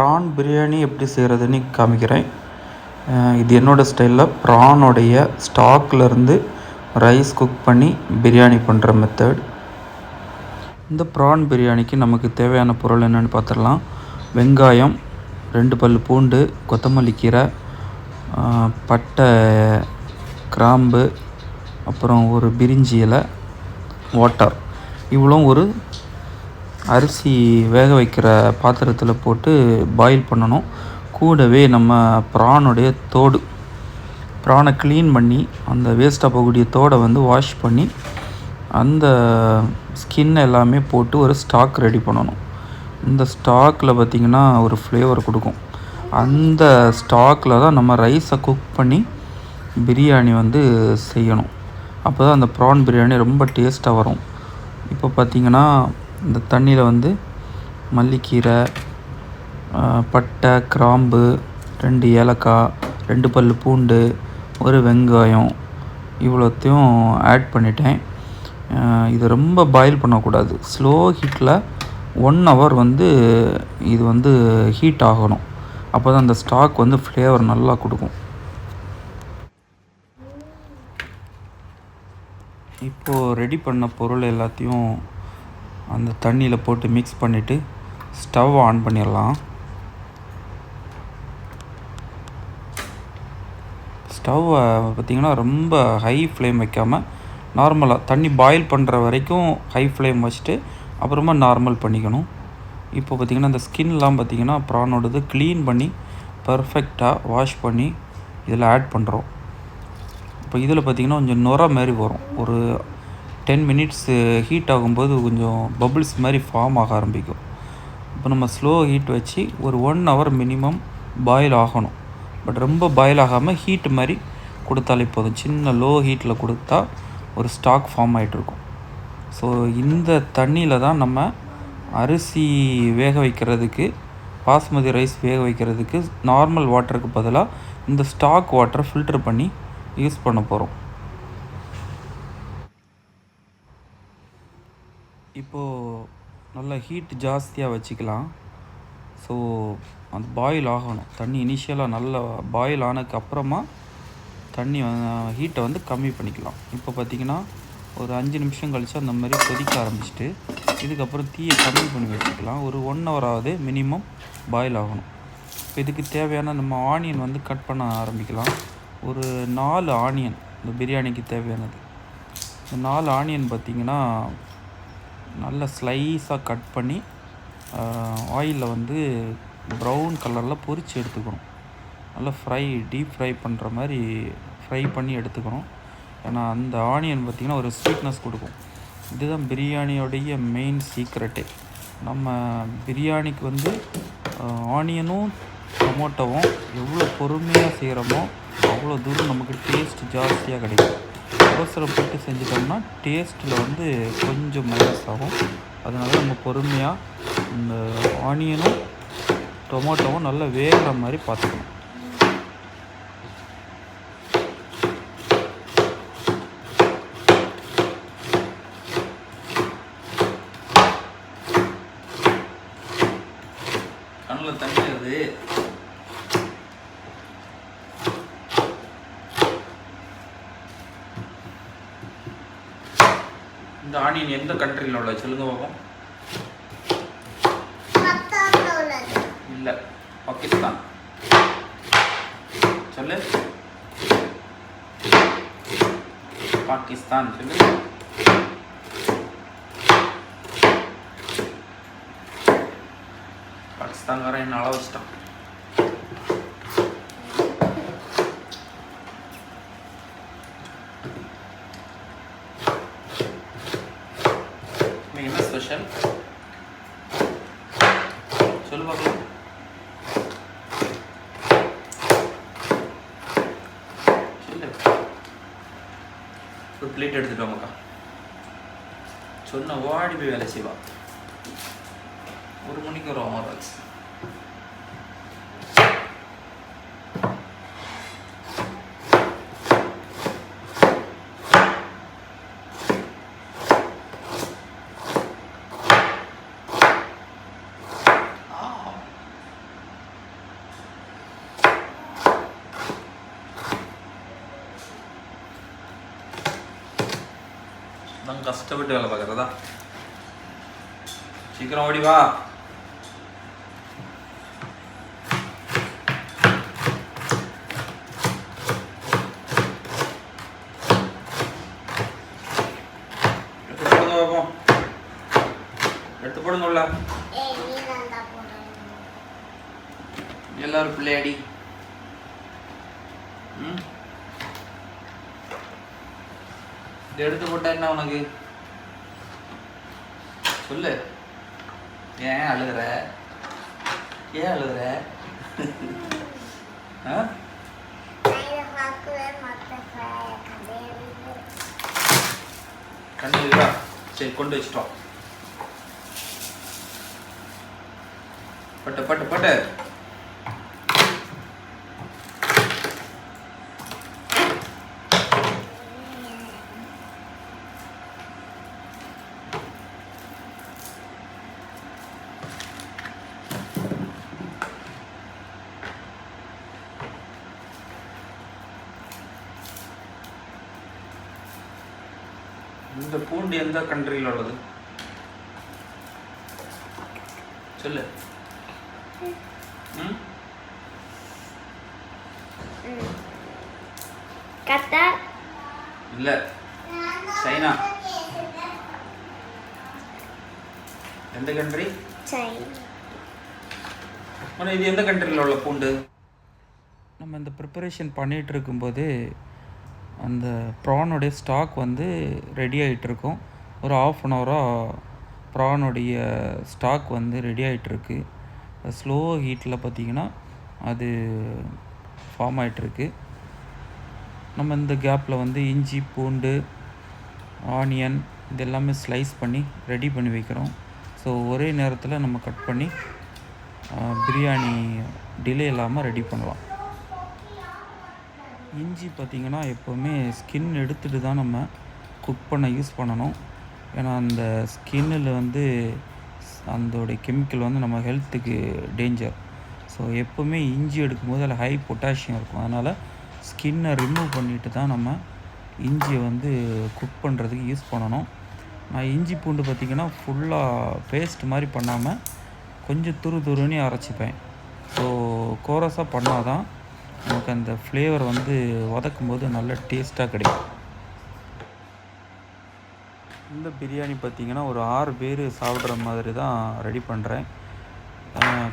PRAN biryani எப்படி செய்கிறதுன்னு காமிக்கிறேன். இது என்னோடய ஸ்டைலில் ப்ரானோடைய ஸ்டாக்லேருந்து ரைஸ் குக் பண்ணி பிரியாணி பண்ணுற மெத்தட் இந்த ப்ரான் பிரியாணிக்கு நமக்கு தேவையான பொருள் என்னென்னு பார்த்துடலாம் வெங்காயம் ரெண்டு பல் பூண்டு கொத்தமல்லி கீரை பட்டை கிராம்பு அப்புறம் ஒரு பிரிஞ்சி இலை வாட்டர் இவ்வளோ ஒரு அரிசி வேக வைக்கிற பாத்திரத்தில் போட்டு பாயில் பண்ணணும். கூடவே நம்ம ப்ரானுடைய தோடு. ப்ரானை க்ளீன் பண்ணி அந்த வேஸ்ட்டாக போகக்கூடிய தோடை வந்து வாஷ் பண்ணி அந்த ஸ்கின் எல்லாமே போட்டு ஒரு ஸ்டாக் ரெடி பண்ணணும். இந்த ஸ்டாக்கில் பார்த்திங்கன்னா ஒரு ஃப்ளேவர் கொடுக்கும். அந்த ஸ்டாக்கில் தான் நம்ம ரைஸை குக் பண்ணி பிரியாணி வந்து செய்யணும். அப்போ தான் அந்த ப்ரான் பிரியாணி ரொம்ப டேஸ்ட்டாக வரும். இப்போ பார்த்திங்கன்னா இந்த தண்ணியில் வந்து மல்லிக்கீரை பட்டை கிராம்பு ரெண்டு ஏலக்காய் ரெண்டு பல் பூண்டு ஒரு வெங்காயம் இவ்வளோத்தையும் ஆட் பண்ணிட்டேன். இது ரொம்ப பாயில் பண்ணக்கூடாது. ஸ்லோ ஹீட்டில் ஒன் ஹவர் வந்து இது வந்து ஹீட் ஆகணும். அப்போ தான் அந்த ஸ்டாக் வந்து ஃப்ளேவர் நல்லா கொடுக்கும். இப்போது ரெடி பண்ண பொருள் எல்லாத்தையும் அந்த தண்ணியில் போட்டு மிக்ஸ் பண்ணிவிட்டு ஸ்டவ் ஆன் பண்ணிடலாம். ஸ்டவ்வை பார்த்திங்கன்னா ரொம்ப ஹை ஃப்ளேம் வைக்காமல் நார்மலாக தண்ணி பாயில் பண்ணுற வரைக்கும் ஹை ஃப்ளேம் வச்சுட்டு அப்புறமா நார்மல் பண்ணிக்கணும். இப்போ பார்த்திங்கன்னா அந்த ஸ்கின்லாம் பார்த்திங்கன்னா ப்ரானோடது க்ளீன் பண்ணி பர்ஃபெக்டாக வாஷ் பண்ணி இதில் ஆட் பண்ணுறோம் இப்போ இதில் பார்த்திங்கன்னா கொஞ்சம் நுர மாதிரி வரும். ஒரு டென் மினிட்ஸு ஹீட் ஆகும்போது கொஞ்சம் பபிள்ஸ் மாதிரி ஃபார்ம் ஆக ஆரம்பிக்கும். இப்போ நம்ம ஸ்லோ ஹீட் வச்சு ஒரு ஒன் ஹவர் மினிமம் பாயில் ஆகணும். பட் ரொம்ப பாயில் ஆகாமல் ஹீட் மாதிரி கொடுத்தாலே போதும். சின்ன லோ ஹீட்டில் கொடுத்தா ஒரு ஸ்டாக் ஃபார்ம் ஆகிட்ருக்கும் ஸோ இந்த தண்ணியில் தான் நம்ம அரிசி வேக வைக்கிறதுக்கு பாஸ்மதி ரைஸ் வேக வைக்கிறதுக்கு நார்மல் வாட்டருக்கு பதிலாக இந்த ஸ்டாக் வாட்டரை ஃபில்டர் பண்ணி யூஸ் பண்ண போகிறோம் இப்போது நல்லா ஹீட் ஜாஸ்தியாக வச்சுக்கலாம். ஸோ அது பாயில் ஆகணும். தண்ணி இனிஷியலாக நல்லா பாயில் ஆனதுக்கு அப்புறமா தண்ணி ஹீட்டை வந்து கம்மி பண்ணிக்கலாம். இப்போ பார்த்திங்கன்னா ஒரு அஞ்சு நிமிஷம் கழித்து அந்த மாதிரி கொதிக்க ஆரம்பிச்சிட்டு இதுக்கப்புறம் தீயை கம்மி பண்ணி வச்சுக்கலாம். ஒரு ஒன் ஹவராவது மினிமம் பாயில் ஆகணும். இப்போ இதுக்கு தேவையான நம்ம ஆனியன் வந்து கட் பண்ண ஆரம்பிக்கலாம். ஒரு நாலு ஆனியன் இந்த பிரியாணிக்கு தேவையானது. இந்த நாலு ஆனியன் பார்த்திங்கன்னா நல்லா ஸ்லைஸாக கட் பண்ணி ஆயிலில் வந்து ப்ரௌன் கலரில் பொரித்து எடுத்துக்கணும். நல்லா ஃப்ரை டீப் ஃப்ரை பண்ணுற மாதிரி ஃப்ரை பண்ணி எடுத்துக்கணும். ஏன்னா அந்த ஆனியன் பார்த்திங்கன்னா ஒரு ஸ்வீட்னஸ் கொடுக்கும். இதுதான் பிரியாணியோடைய மெயின் சீக்ரெட்டே நம்ம பிரியாணிக்கு வந்து ஆனியனும் டொமோட்டோவும் எவ்வளோ பொறுமையாக செய்கிறோமோ அவ்வளோ தூரம் நமக்கு டேஸ்ட் ஜாஸ்தியாக கிடைக்கும். அவசரப்பட்டு செஞ்சிட்டோம்னா டேஸ்ட்டில் வந்து கொஞ்சம் மைனஸ் ஆகும். அதனால் நம்ம பொறுமையாக இந்த ஆனியனும் டொமேட்டோவும் நல்லா வேகிற மாதிரி பார்த்துக்கணும் கண்ணில் தண்ணி வருது இந்த ஆனியன் எந்த கண்ட்ரியில் உள்ள? சொல்லுங்க பார்ப்போம் இல்லை பாகிஸ்தான். சொல்லு. பாகிஸ்தான் சொல்லு. பாகிஸ்தான்காரன் என்ன அளவு வச்சிட்டான் சொல்லு பார்க்கலாம். சொல்லு. ஒரு பிளேட் எடுத்துட்டு வாங்கக்கா. சொன்ன ஓடி போய் வேலை செய்வா. ஒரு மணிக்கு வரும் ஆமாம் ரொம்ப கஷ்டப்பட்டு வேலை பார்க்குறதா? சீக்கிரம் ஓடி வா. எடுத்து போடுங்க பாப்போம் எடுத்து போடுங்க உள்ள ஏய் நீ தான் போடணும் எல்லாரும் பிள்ளையாடி ம் இது எடுத்து போட்டா என்ன உனக்கு? சொல்லு. ஏன் அழுகுற? ஏன் அழுகுற? ஆ? சரி கொண்டு வச்சிட்டோம். பட்டு பட்டு பட்டு. இந்த பூண்டு எந்த கண்ட்ரியில் உள்ளது? சொல்லு. ம்? கத்தார். இல்லை. சைனா. எந்த கண்ட்ரி சைனா. ஆனால் இது எந்த கண்ட்ரியில் உள்ள பூண்டு? நம்ம இந்த ப்ரிப்பரேஷன் பண்ணிகிட்டு இருக்கும்போது அந்த ப்ரானுடைய ஸ்டாக் வந்து ரெடி ஆகிட்டு இருக்கும் ஒரு ஆஃப் அன் ஹவராக ப்ரானுடைய ஸ்டாக் வந்து ரெடி ஆகிட்டுருக்கு ஸ்லோ ஹீட்டில் பார்த்தீங்கன்னா அது ஃபார்ம் ஆகிட்டுருக்கு நம்ம இந்த கேப்பில் வந்து இஞ்சி பூண்டு ஆனியன் இது எல்லாமே ஸ்லைஸ் பண்ணி ரெடி பண்ணி வைக்கிறோம். ஸோ ஒரே நேரத்தில் நம்ம கட் பண்ணி பிரியாணி டிலே இல்லாமல் ரெடி பண்ணலாம். இஞ்சி பார்த்திங்கன்னா எப்போவுமே ஸ்கின் எடுத்துட்டு தான் நம்ம குக் பண்ண யூஸ் பண்ணணும். ஏன்னா அந்த ஸ்கின்னில் வந்து அதோடைய கெமிக்கல் வந்து நம்ம ஹெல்த்துக்கு டேஞ்சர் ஸோ எப்போவுமே இஞ்சி எடுக்கும்போது அதில் ஹை பொட்டாசியம் இருக்கும். அதனால் ஸ்கின்னை ரிமூவ் பண்ணிட்டு தான் நம்ம இஞ்சியை வந்து குக் பண்ணுறதுக்கு யூஸ் பண்ணணும். நான் இஞ்சி பூண்டு பார்த்திங்கன்னா ஃபுல்லாக பேஸ்ட் மாதிரி பண்ணாமல் கொஞ்சம் துரு துருன்னு அரைச்சிப்பேன். ஸோ கோரஸாக பண்ணால் தான் நமக்கு அந்த ஃப்ளேவர் வந்து வதக்கும் போது நல்ல டேஸ்ட்டாக கிடைக்கும். இந்த பிரியாணி பார்த்திங்கன்னா ஒரு ஆறு பேர் சாப்பிட்ற மாதிரி தான் ரெடி பண்ணுறேன்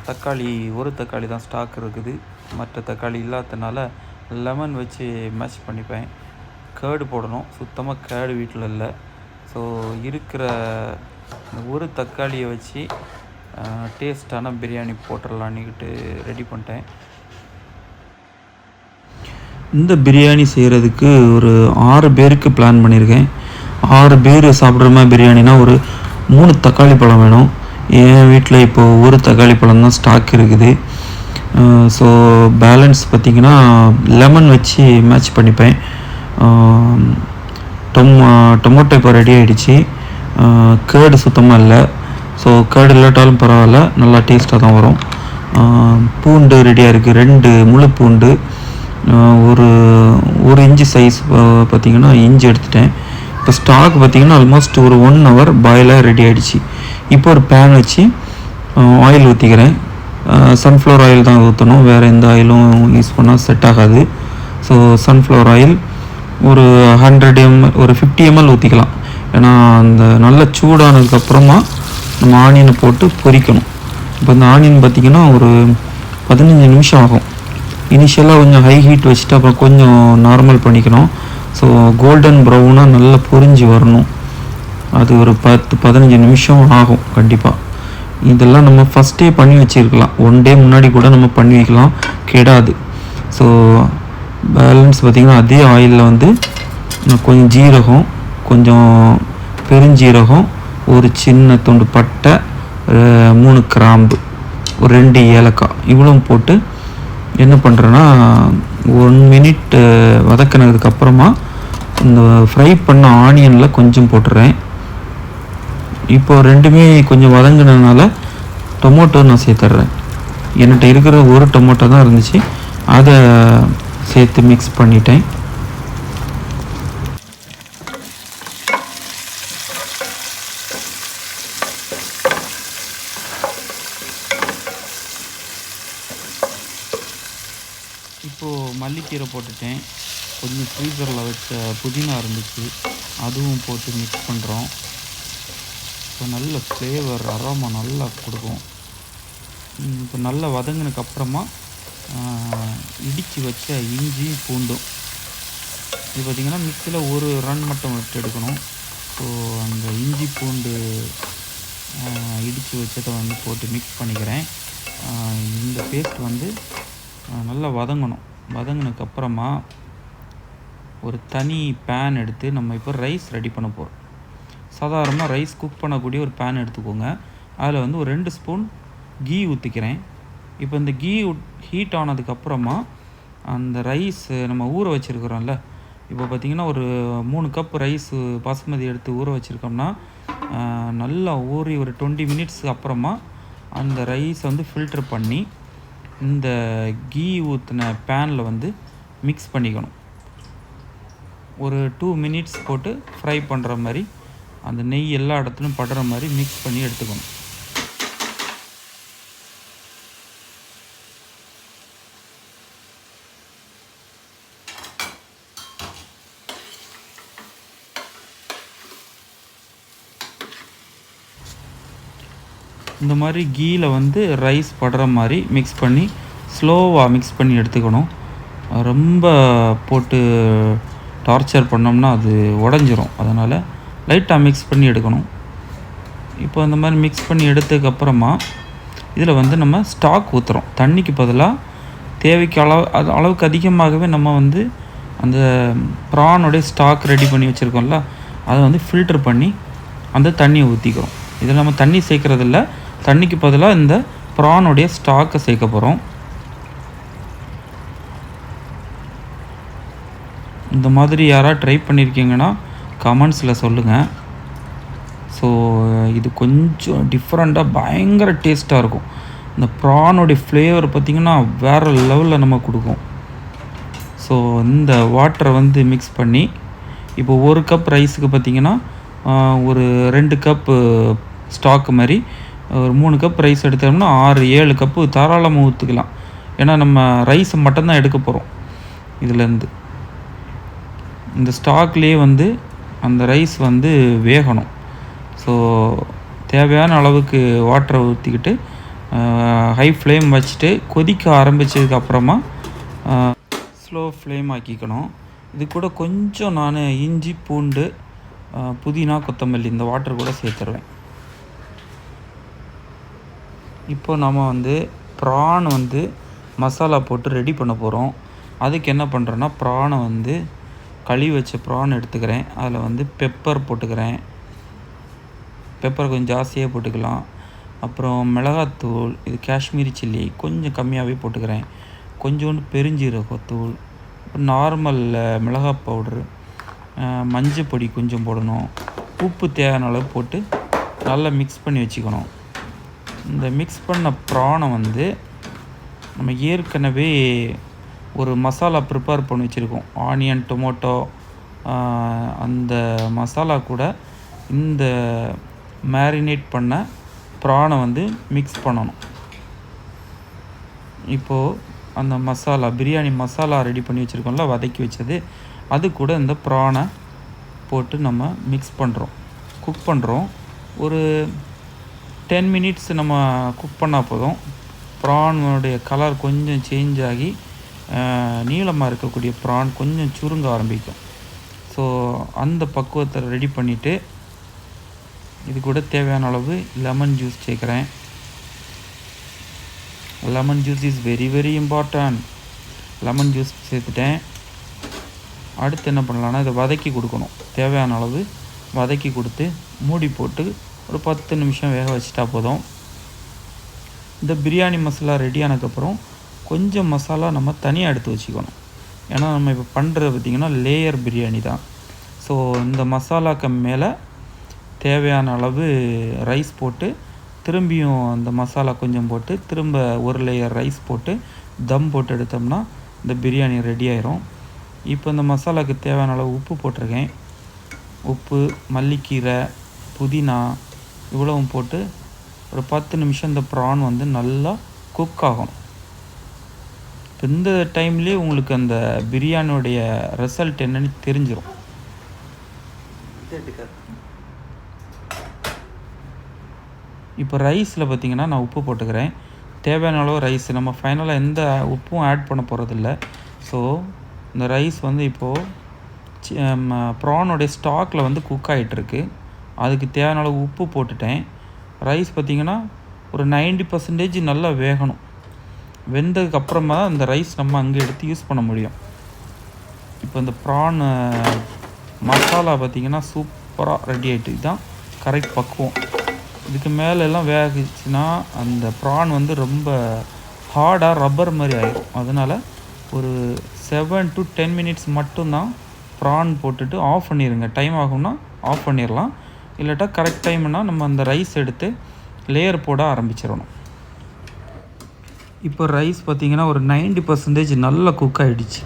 தக்காளி ஒரு தக்காளி தான் ஸ்டாக் இருக்குது. மற்ற தக்காளி இல்லாததுனால லெமன் வச்சு மேட்ச் பண்ணிப்பேன். கேர்டு போடணும். சுத்தமாக கேர்டு வீட்டில் இல்லை. ஸோ இருக்கிற ஒரு தக்காளியை வச்சு டேஸ்ட்டான பிரியாணி போட்டுடலான்னுக்கிட்டு ரெடி பண்ணிட்டேன். இந்த பிரியாணி செய்கிறதுக்கு ஒரு ஆறு பேருக்கு பிளான் பண்ணியிருக்கேன் ஆறு பேர் சாப்பிட்ற மாதிரி பிரியாணினா ஒரு மூணு தக்காளி பழம் வேணும். என் வீட்டில் இப்போது ஒரு தக்காளி பழம் தான் ஸ்டாக் இருக்குது. ஸோ பேலன்ஸ் பார்த்திங்கன்னா லெமன் வச்சு மேட்ச் பண்ணிப்பேன். டொம் டொமேட்டோ இப்போ ரெடி ஆகிடுச்சு கேர்டு சுத்தமாக இல்லை. ஸோ கேர்டு இல்லாட்டாலும் பரவாயில்ல. நல்லா டேஸ்ட்டாக தான் வரும். பூண்டு ரெடியாக இருக்குது ரெண்டு முழு பூண்டு. ஒரு ஒரு இன்ச்சு சைஸ் பார்த்திங்கன்னா இஞ்சி எடுத்துட்டேன். இப்போ ஸ்டாக் பார்த்திங்கன்னா ஆல்மோஸ்ட் ஒரு ஒன் ஹவர் பாயிலாக ரெடி ஆகிடுச்சு இப்போ ஒரு பேன் வச்சு ஆயில் ஊற்றிக்கிறேன் சன்ஃப்ளவர் ஆயில் தான் ஊற்றணும் வேறு எந்த ஆயிலும் யூஸ் பண்ணால் செட் ஆகாது. ஸோ சன்ஃப்ளவர் ஆயில் ஒரு ஹண்ட்ரட் எம்எல் ஒரு ஃபிஃப்டி எம்எல் ஊற்றிக்கலாம் ஏன்னா அந்த நல்ல சூடானதுக்கப்புறமா நம்ம ஆனியனை போட்டு பொரிக்கணும். இப்போ இந்த ஆனியன் பார்த்திங்கன்னா ஒரு பதினஞ்சு நிமிஷம் ஆகும். இனிஷியலாக கொஞ்சம் ஹை ஹீட் வச்சுட்டு அப்புறம் கொஞ்சம் நார்மல் பண்ணிக்கணும். ஸோ கோல்டன் ப்ரௌனாக நல்லா பொரிஞ்சு வரணும். அது ஒரு பத்து பதினஞ்சு நிமிஷம் ஆகும் கண்டிப்பாக இதெல்லாம் நம்ம ஃபஸ்ட்டே பண்ணி வச்சுருக்கலாம். ஒன் டே முன்னாடி கூட நம்ம பண்ணி வைக்கலாம். கெடாது. ஸோ பேலன்ஸ் பார்த்திங்கன்னா அதே ஆயிலில் வந்து கொஞ்சம் ஜீரகம் கொஞ்சம் பெருஞ்சீரகம் ஒரு சின்ன துண்டு பட்டை மூணு கிராம்பு ஒரு ரெண்டு ஏலக்காய் இவ்வளோ போட்டு என்ன பண்ணுறேன்னா ஒன் மினிட் வதக்கினதுக்கு அப்புறமா இந்த ஃப்ரை பண்ண ஆனியனில் கொஞ்சம் போட்டுறேன். இப்போ ரெண்டுமே கொஞ்சம் வதங்கினதுனால டொமேட்டோ நான் சேர்த்துட்றேன் என்கிட்ட இருக்கிற ஒரு டொமோட்டோ தான் இருந்துச்சு. அதை சேர்த்து மிக்ஸ் பண்ணிட்டேன் இப்போது மல்லிக்கீரை போட்டுட்டேன். கொஞ்சம் ஃப்ரீசரில் வச்ச புதினா இருந்துச்சு. அதுவும் போட்டு மிக்ஸ் பண்ணுறோம் இப்போ நல்ல ஃப்ளேவர் அரோமா நல்லா கொடுக்கும். இப்போ நல்லா வதங்கினதுக்கப்புறமா இடித்து வச்ச இஞ்சி பூண்டும். இது பார்த்திங்கன்னா மிக்சியில் ஒரு ரன் மட்டும் விட்டு எடுக்கணும். ஸோ அந்த இஞ்சி பூண்டு இடித்து வச்சதை வந்து போட்டு மிக்ஸ் பண்ணிக்கிறேன். இந்த பேஸ்ட் வந்து நல்லா வதங்கணும். வதங்கினதுக்கு அப்புறமா ஒரு தனி பேன் எடுத்து நம்ம இப்போ ரைஸ் ரெடி பண்ண போகிறோம் சாதாரணமாக ரைஸ் குக் பண்ணக்கூடிய ஒரு பேன் எடுத்துக்கோங்க. அதில் வந்து ஒரு ரெண்டு ஸ்பூன் கீ ஊற்றிக்கிறேன் இப்போ இந்த கீ ஹீட் ஆனதுக்கப்புறமா அந்த ரைஸ் நம்ம ஊற வச்சுருக்குறோம்ல. இப்போ பார்த்திங்கன்னா ஒரு மூணு கப் ரைஸ் பாசுமதி எடுத்து ஊற வச்சுருக்கோம்னா நல்லா ஊறி ஒரு டுவெண்ட்டி மினிட்ஸ் அப்புறமா அந்த ரைஸ் வந்து ஃபில்டர் பண்ணி இந்த கீ ஊற்றின பேனில் வந்து மிக்ஸ் பண்ணிக்கணும். ஒரு டூ மினிட்ஸ் போட்டு ஃப்ரை பண்ணுற மாதிரி அந்த நெய் எல்லா இடத்துலையும் படுற மாதிரி மிக்ஸ் பண்ணி எடுத்துக்கணும். இந்த மாதிரி கீயில் வந்து ரைஸ் படுற மாதிரி மிக்ஸ் பண்ணி ஸ்லோவாக மிக்ஸ் பண்ணி எடுத்துக்கணும். ரொம்ப போட்டு டார்ச்சர் பண்ணோம்னா அது உடஞ்சிரும். அதனால் லைட்டாக மிக்ஸ் பண்ணி எடுக்கணும். இப்போ இந்த மாதிரி மிக்ஸ் பண்ணி எடுத்ததுக்கப்புறமா இதில் வந்து நம்ம ஸ்டாக் ஊற்றுறோம் தண்ணிக்கு பதிலாக தேவைக்கு அளவு அது அளவுக்கு அதிகமாகவே நம்ம வந்து அந்த ப்ரானுடைய ஸ்டாக் ரெடி பண்ணி வச்சுருக்கோம்ல அதை வந்து ஃபில்டர் பண்ணி அந்த தண்ணியை ஊற்றிக்கிறோம் இதில் நம்ம தண்ணி சேர்க்குறதில்ல தண்ணிக்கு பதிலாக இந்த ப்ரானுடைய ஸ்டாக்கை சேர்க்க போகிறோம் இந்த மாதிரி யாராவது ட்ரை பண்ணியிருக்கீங்கன்னா கமெண்ட்ஸில் சொல்லுங்கள் ஸோ இது கொஞ்சம் டிஃப்ரெண்ட்டாக பயங்கர டேஸ்ட்டாக இருக்கும். இந்த ப்ரானோடைய ஃப்ளேவர் பார்த்திங்கன்னா வேறு லெவலில் நம்ம கொடுக்கும். ஸோ இந்த வாட்டரை வந்து மிக்ஸ் பண்ணி இப்போ ஒரு கப் ரைஸுக்கு பார்த்திங்கன்னா ஒரு ரெண்டு கப்பு ஸ்டாக் மாதிரி ஒரு மூணு கப் ரைஸ் எடுத்தோம்னா ஆறு ஏழு கப்பு தாராளமாக ஊற்றுக்கலாம் ஏன்னா நம்ம ரைஸ் மட்டும்தான் எடுக்க போகிறோம் இதுலேருந்து. இந்த ஸ்டாக்லேயே வந்து அந்த ரைஸ் வந்து வேகணும். ஸோ தேவையான அளவுக்கு வாட்டரை ஊற்றிக்கிட்டு ஹை ஃப்ளேம் வச்சுட்டு கொதிக்க ஆரம்பித்ததுக்கு அப்புறமா ஸ்லோ ஃப்ளேம் ஆக்கிக்கணும். இது கூட கொஞ்சம் நான் இஞ்சி பூண்டு புதினா கொத்தமல்லி இந்த வாட்டர் கூட சேர்த்துருவேன். இப்போ நம்ம வந்து ப்ரான் வந்து மசாலா போட்டு ரெடி பண்ண போகிறோம் அதுக்கு என்ன பண்ணுறோன்னா ப்ரானை வந்து கழுவி வச்ச ப்ரான் எடுத்துக்கிறேன். அதில் வந்து பெப்பர் போட்டுக்கிறேன். பெப்பர் கொஞ்சம் ஜாஸ்தியாக போட்டுக்கலாம். அப்புறம் மிளகாத்தூள் இது காஷ்மீரி சில்லி கொஞ்சம் கம்மியாகவே போட்டுக்கிறேன். கொஞ்சோண்டு பெருஞ்சீரகத்தூள் அப்புறம் நார்மல் மிளகாய் பவுட்ரு மஞ்சள் பொடி கொஞ்சம் போடணும். உப்பு தேவையான அளவு போட்டு நல்லா மிக்ஸ் பண்ணி வச்சுக்கணும். இந்த மிக்ஸ் பண்ண ப்ரானை வந்து நம்ம ஏற்கனவே ஒரு மசாலா ப்ரிப்பேர் பண்ணி வச்சுருக்கோம். ஆனியன் டொமோட்டோ அந்த மசாலா கூட இந்த மேரினேட் பண்ண ப்ரானை வந்து மிக்ஸ் பண்ணணும். இப்போது அந்த மசாலா பிரியாணி மசாலா ரெடி பண்ணி வச்சுருக்கோம்ல வதக்கி வச்சது அது கூட இந்த ப்ரானை போட்டு நம்ம மிக்ஸ் பண்ணுறோம் குக் பண்ணுறோம் ஒரு டென் மினிட்ஸ் நம்ம குக் பண்ணால் போதும். ப்ரானுடைய கலர் கொஞ்சம் சேஞ்ச் ஆகி நீளமாக இருக்கக்கூடிய ப்ரான் கொஞ்சம் சுருங்க ஆரம்பிக்கும். ஸோ அந்த பக்குவத்தை ரெடி பண்ணிவிட்டு இது கூட தேவையான அளவு லெமன் ஜூஸ் சேர்க்குறேன். Lemon juice is very very important lemon juice சேர்த்துட்டேன். அடுத்து என்ன பண்ணலான்னா இதை வதக்கி கொடுக்கணும். தேவையான அளவு வதக்கி கொடுத்து மூடி போட்டு ஒரு பத்து நிமிஷம் வேக வச்சுட்டா போதும். இந்த பிரியாணி மசாலா ரெடி ஆனதுக்கப்புறம் கொஞ்சம் மசாலா நம்ம தனியாக எடுத்து வச்சுக்கணும். ஏன்னா நம்ம இப்போ பண்ணுறது பார்த்திங்கன்னா லேயர் பிரியாணி தான். ஸோ இந்த மசாலாக்கு மேலே தேவையான அளவு ரைஸ் போட்டு திரும்பியும் அந்த மசாலா கொஞ்சம் போட்டு திரும்ப ஒரு லேயர் ரைஸ் போட்டு தம் போட்டு எடுத்தோம்னா இந்த பிரியாணி ரெடி ஆயிரும். இப்போ இந்த மசாலாக்கு தேவையான அளவு உப்பு போட்டிருக்கேன். உப்பு மல்லிக்கீரை புதினா இவ்வளவும் போட்டு ஒரு பத்து நிமிஷம் இந்த ப்ரான் வந்து நல்லா குக் ஆகணும் இந்த டைம்லேயே உங்களுக்கு அந்த பிரியாணியோடைய ரிசல்ட் என்னன்னு தெரிஞ்சிடும் இப்போ ரைஸில் பார்த்தீங்கன்னா நான் உப்பு போட்டுக்கிறேன். தேவையான அளவு ரைஸ் நம்ம ஃபைனலாக எந்த உப்பும் ஆட் பண்ண போகிறதில்ல ஸோ இந்த ரைஸ் வந்து இப்போது ப்ரானோடைய ஸ்டாக்கில் வந்து குக் ஆகிட்டுருக்கு அதுக்கு தேவையான அளவு உப்பு போட்டுட்டேன். ரைஸ் பார்த்திங்கன்னா ஒரு 90% பர்சன்டேஜ் நல்லா வேகணும். வெந்ததுக்கப்புறமா தான் அந்த ரைஸ் நம்ம அங்கே எடுத்து யூஸ் பண்ண முடியும். இப்போ இந்த ப்ரான் மசாலா பார்த்திங்கன்னா சூப்பராக ரெடி ஆகிட்டு இதுதான் கரெக்ட் பக்குவம். இதுக்கு மேலே எல்லாம் வேகிச்சுன்னா அந்த ப்ரான் வந்து ரொம்ப ஹார்டாக ரப்பர் மாதிரி ஆகிடும் அதனால் ஒரு செவன் டு டென் மினிட்ஸ் மட்டும்தான் ப்ரான் போட்டுட்டு ஆஃப் பண்ணிடுங்க டைம் ஆகும்னா ஆஃப் பண்ணிடலாம் இல்லாட்டா கரெக்ட் டைம்னா நம்ம அந்த ரைஸ் எடுத்து லேயர் போட ஆரம்பிச்சிடணும். இப்போ ரைஸ் பார்த்திங்கன்னா ஒரு 90% பர்சன்டேஜ் நல்லா குக் ஆகிடுச்சு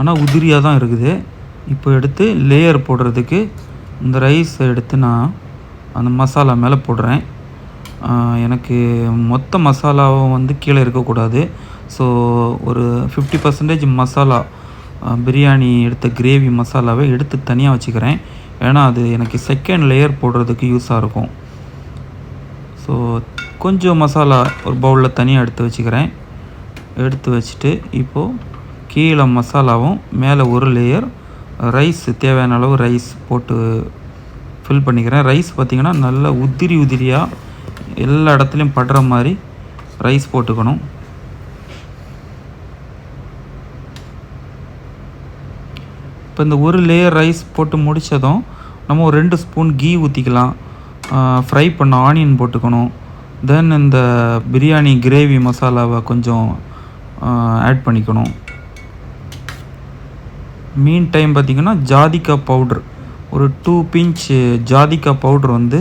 ஆனால் உதிரியாக தான் இருக்குது. இப்போ எடுத்து லேயர் போடுறதுக்கு இந்த ரைஸ் எடுத்து நான் அந்த மசாலா மேலே போடுறேன். எனக்கு மொத்த மசாலாவும் வந்து கீழே இருக்கக்கூடாது. ஸோ ஒரு ஃபிஃப்டி பர்சன்டேஜ் மசாலா பிரியாணி எடுத்த கிரேவி மசாலாவை எடுத்து தனியாக வச்சுக்கிறேன். ஏன்னா அது எனக்கு செகண்ட் லேயர் போடுறதுக்கு யூஸாக இருக்கும். ஸோ கொஞ்சம் மசாலா ஒரு பவுலில் தனியாக எடுத்து வச்சுக்கிறேன். எடுத்து வச்சுட்டு இப்போது கீழே மசாலாவும் மேலே ஒரு லேயர் ரைஸ் தேவையான அளவு ரைஸ் போட்டு ஃபில் பண்ணிக்கிறேன். ரைஸ் பார்த்திங்கன்னா நல்லா உதிரி உதிரியாக எல்லா இடத்துலையும் படுற மாதிரி ரைஸ் போட்டுக்கணும். இப்போ இந்த ஒரு லேயர் ரைஸ் போட்டு முடித்ததும் நம்ம ஒரு ரெண்டு ஸ்பூன் கீ ஊற்றிக்கலாம் ஃப்ரை பண்ண ஆனியன் போட்டுக்கணும். தென் இந்த பிரியாணி கிரேவி மசாலாவை கொஞ்சம் ஆட் பண்ணிக்கணும். மீன் டைம் பார்த்திங்கன்னா ஜாதிக்காய் பவுட்ரு ஒரு டூ பிஞ்ச் ஜாதிக்காய் பவுட்ரு வந்து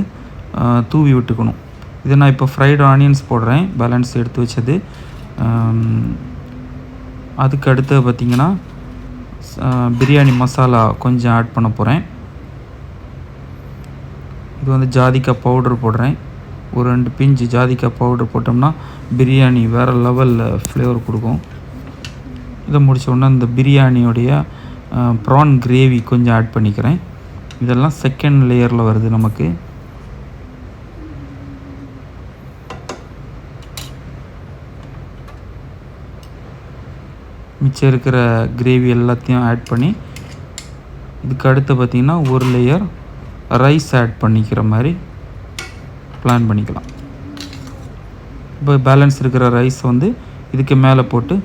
தூவி விட்டுக்கணும். இதை நான் இப்போ ஃப்ரைடு ஆனியன்ஸ் போடுறேன். பேலன்ஸ் எடுத்து வச்சது. அதுக்கு அடுத்து பார்த்திங்கன்னா பிரியாணி மசாலா கொஞ்சம் ஆட் பண்ண போகிறேன் இது வந்து ஜாதிக்காய் பவுடர் போடுறேன். ஒரு ரெண்டு பிஞ்சு ஜாதிக்காய் பவுடர் போட்டோம்னா பிரியாணி வேறு லெவலில் ஃப்ளேவர் கொடுக்கும். இதை முடிச்ச உடனே இந்த பிரியாணியோடைய ப்ரான் கிரேவி கொஞ்சம் ஆட் பண்ணிக்கிறேன். இதெல்லாம் செகண்ட் லேயரில் வருது நமக்கு. மிச்சம் இருக்கிற கிரேவி எல்லாத்தையும் ஆட் பண்ணி இதுக்கு அடுத்து பார்த்திங்கன்னா ஒரு லேயர் ரைஸ் ஆட் பண்ணிக்கிற மாதிரி பிளான் பண்ணிக்கலாம். இப்போ பேலன்ஸ் இருக்கிற ரைஸ் வந்து இதுக்கு மேலே போட்டு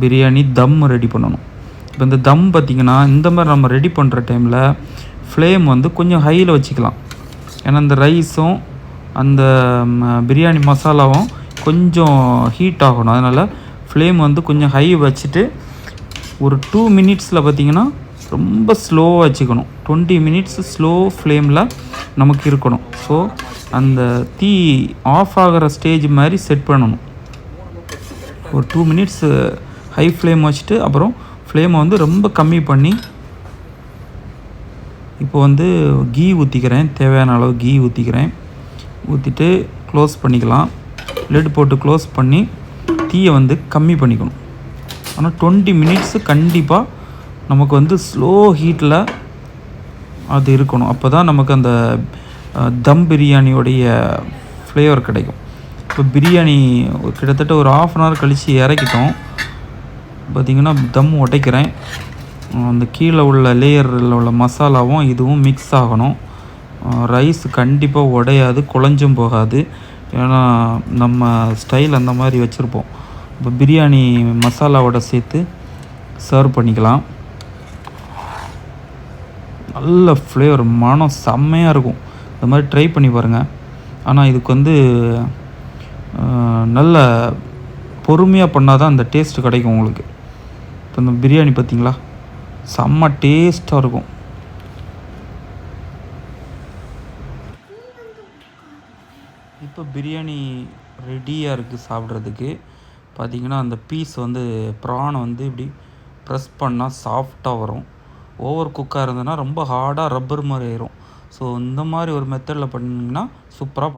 பிரியாணி தம் ரெடி பண்ணணும். இப்போ இந்த தம் பார்த்திங்கன்னா இந்த மாதிரி நம்ம ரெடி பண்ணுற டைமில் ஃப்ளேம் வந்து கொஞ்சம் ஹையில் வச்சுக்கலாம். ஏன்னா இந்த ரைஸும் அந்த ம, பிரியாணி மசாலாவும் கொஞ்சம் ஹீட் ஆகணும். அதனால் ஃப்ளேம் வந்து கொஞ்சம் ஹை வச்சுட்டு ஒரு டூ மினிட்ஸில் பார்த்தீங்கன்னா ரொம்ப ஸ்லோவாக வச்சுக்கணும். டுவெண்ட்டி மினிட்ஸ் ஸ்லோ ஃப்ளேமில் நமக்கு இருக்கணும். ஸோ அந்த தீ ஆஃப் ஆகிற ஸ்டேஜ் மாதிரி செட் பண்ணணும். ஒரு டூ மினிட்ஸ் ஹை ஃப்ளேம் வச்சுட்டு அப்புறம் ஃப்ளேமை வந்து ரொம்ப கம்மி பண்ணி இப்போ வந்து கீ ஊற்றிக்கிறேன் தேவையான அளவு கீ ஊற்றிக்கிறேன் ஊற்றிட்டு க்ளோஸ் பண்ணிக்கலாம். லெட் போட்டு க்ளோஸ் பண்ணி தீயை வந்து கம்மி பண்ணிக்கணும். ஆனால் டுவெண்ட்டி மினிட்ஸு கண்டிப்பாக நமக்கு வந்து ஸ்லோ ஹீட்டில் அது இருக்கணும். அப்போ தான் நமக்கு அந்த தம் பிரியாணியோடைய ஃப்ளேவர் கிடைக்கும். இப்போ பிரியாணி கிட்டத்தட்ட ஒரு ஆஃப் அன் ஹவர் கழித்து இறக்கிட்டோம். பார்த்திங்கன்னா தம் உடைக்கிறேன். அந்த கீழே உள்ள லேயரில் உள்ள மசாலாவும் இதுவும் மிக்ஸ் ஆகணும். ரைஸ் கண்டிப்பாக உடையாது குழஞ்சும் போகாது. ஏன்னா நம்ம ஸ்டைல் அந்த மாதிரி வச்சுருப்போம். இப்போ பிரியாணி மசாலாவோட சேர்த்து சர்வ் பண்ணிக்கலாம். நல்ல ஃப்ளேவர் மனம் செம்மையாக இருக்கும். இந்த மாதிரி ட்ரை பண்ணி பாருங்கள் ஆனால் இதுக்கு வந்து நல்ல பொறுமையாக பண்ணால் தான் அந்த டேஸ்ட்டு கிடைக்கும் உங்களுக்கு. இப்போ இந்த பிரியாணி பார்த்தீங்களா? செம்ம டேஸ்ட்டாக இருக்கும். இப்போ பிரியாணி ரெடியாக இருக்குது சாப்பிட்றதுக்கு. பார்த்தீங்கன்னா அந்த பீஸ் வந்து ப்ரான் வந்து இப்படி ப்ரெஸ் பண்ணால் சாஃப்டாக வரும். ஓவர் குக்காக இருந்ததுன்னா ரொம்ப ஹார்டாக ரப்பர் மாதிரி ஆயிரும். ஸோ இந்த மாதிரி ஒரு மெத்தடில் பண்ணிங்கன்னா சூப்பராக